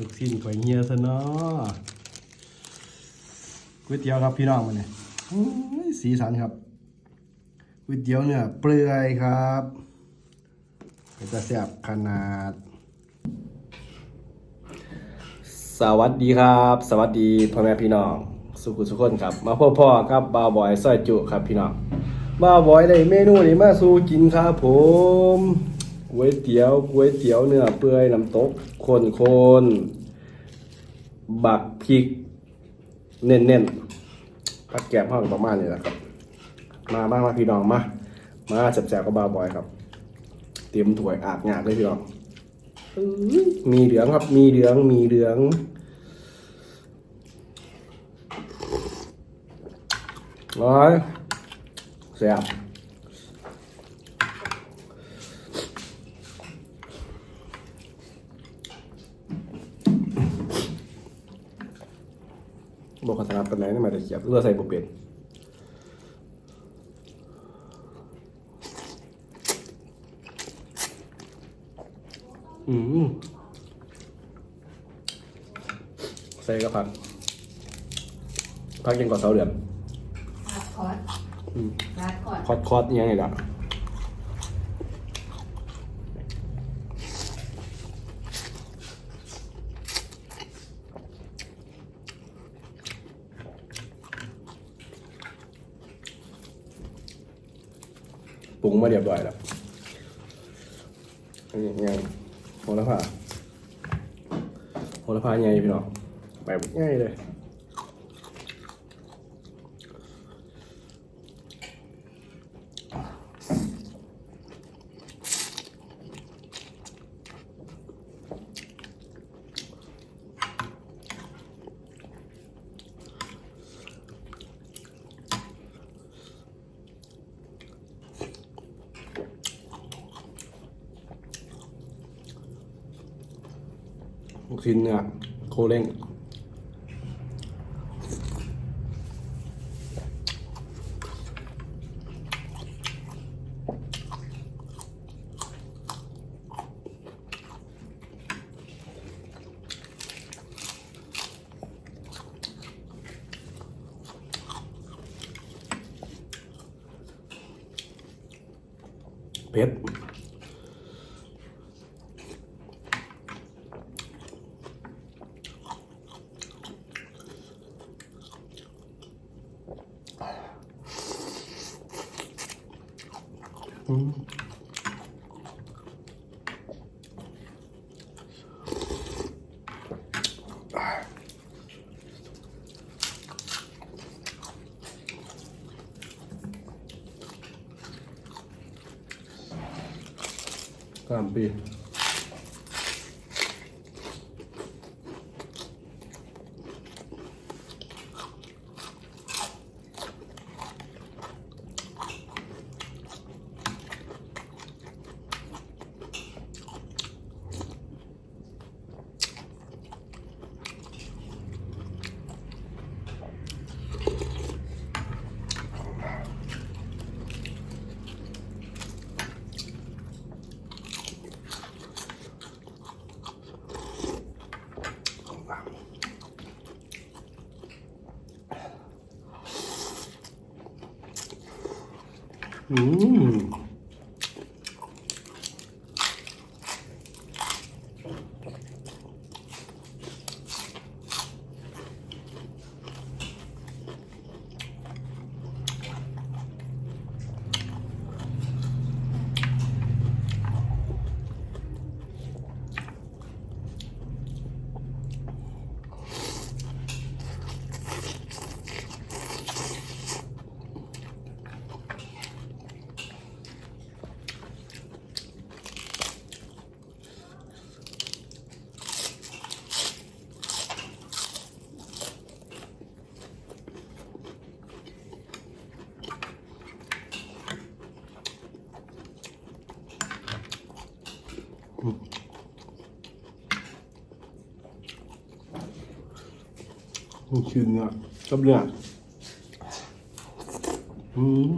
ลูกชิ้นก๋วยเฮียซะเนาะก๋วยเตี๋ยวครับพี่น้องมาเนี่ยสีสันครับก๋วยเตี๋ยวเนื้อเปลือยครับเป็จะแซ่บขนาด สวัสดีครับ สวัสดีพ่อแม่พี่น้องสุขุสุขคนครับ มาพ่อพ่อครับบ่าวบอยซอยจุครับพี่น้องบ่าวบอยได้เมนูนี้มาสู่กินครับผม ก๋วยเตี๋ยวก๋วยเตี๋ยวเนื้อเปื่อยน้ำตกคนคนบักพริก เน้นๆผัดแกงห้องประมาณนี้แหละครับ มาบ้างมาพี่น้องมา มาจับแจกกับบาบอยครับ เตรียมถ้วยอาบงากเลยพี่น้องมีเหลืองครับ มีเหลือง มีเหลือง ร้อยแซ่บ บอกขนาดเป็นไหนนี่มาแต่เขียบเลือใส่บุเป็นอืมใส่กระผักพักยังก่อนเสาเดือนลาดคอร์สลาดคอร์สคอดคอดยังไงล่ะ รุงมาเรียบร้อยแล้วอันนี้ยังโหระพาโหระพาไงพี่น้องแบบง่ายเลย ชิ้นเนื้อโคเร่งเผ็ด สามปี อืม ลูกชิ้นเนี่ยกับเนี่ยอืม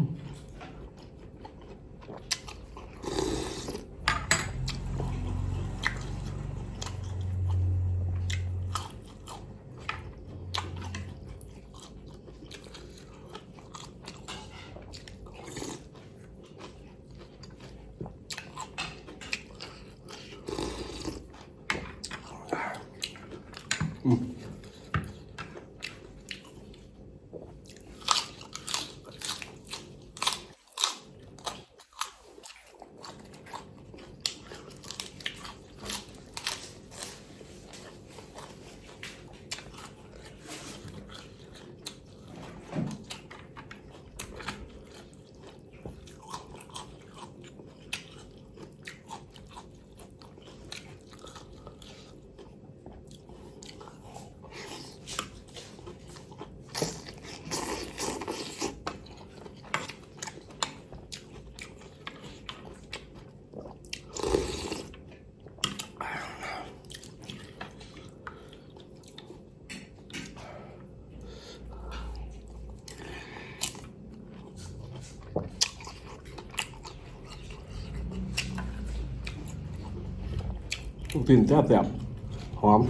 กลิ่นแซ่บแบบหอม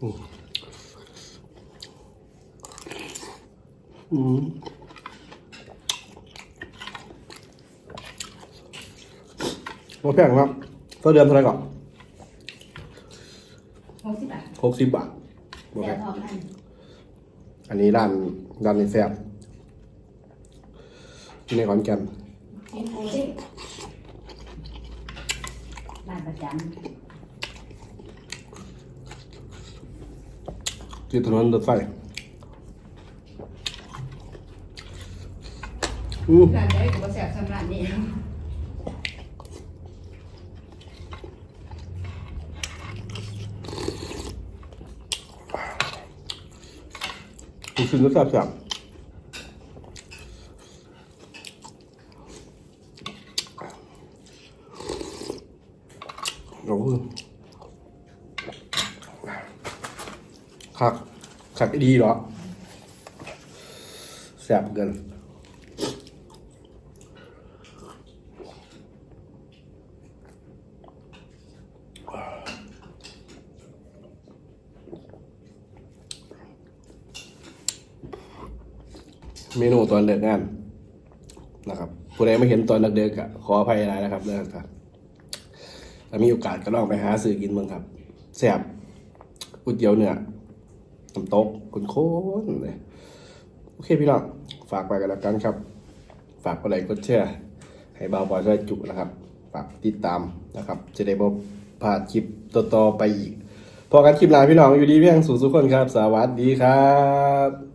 อืมว่าแพงครับต่อเดือนเท่าไหร่ก่อนหกสิบบาทหกสิบบาทบ่แต่แพงทองอันอันนี้ร้านร้านนี้แซ่บที่ในขอนแก่นกินโอเด้ร้านประจ ที่ถนนรถไฟอือำร้านใดก็บ่แซ่บสำร้านนี้คุณซื้อรถแซ่บแซ่บโอ้โหคัก คักดีเหรอแซ่บเกินเมนูตอนเลิกงานนะครับผู้ใดไม่เห็นตอนเด็กๆอะขออภัยหลายนะครับเลิกครับถ้ามีโอกาสก็ลองไปหาซื้อกินเมืองครับแซ่บก๋วยเตี๋ยวเนื้อ น้ำตกข้นๆเลยโอเคพี่น้องฝากไปกันแล้วกันครับ ฝากกดไลค์กดแชร์ให้บ่าวบอยช่วยจุนะครับ ฝากติดตามนะครับ จะได้บ่พลาดคลิปต่อๆไปอีกพอกันคลิปหน้าพี่น้องอยู่ดีเพียงสูงสุขคนครับ สวัสดีครับ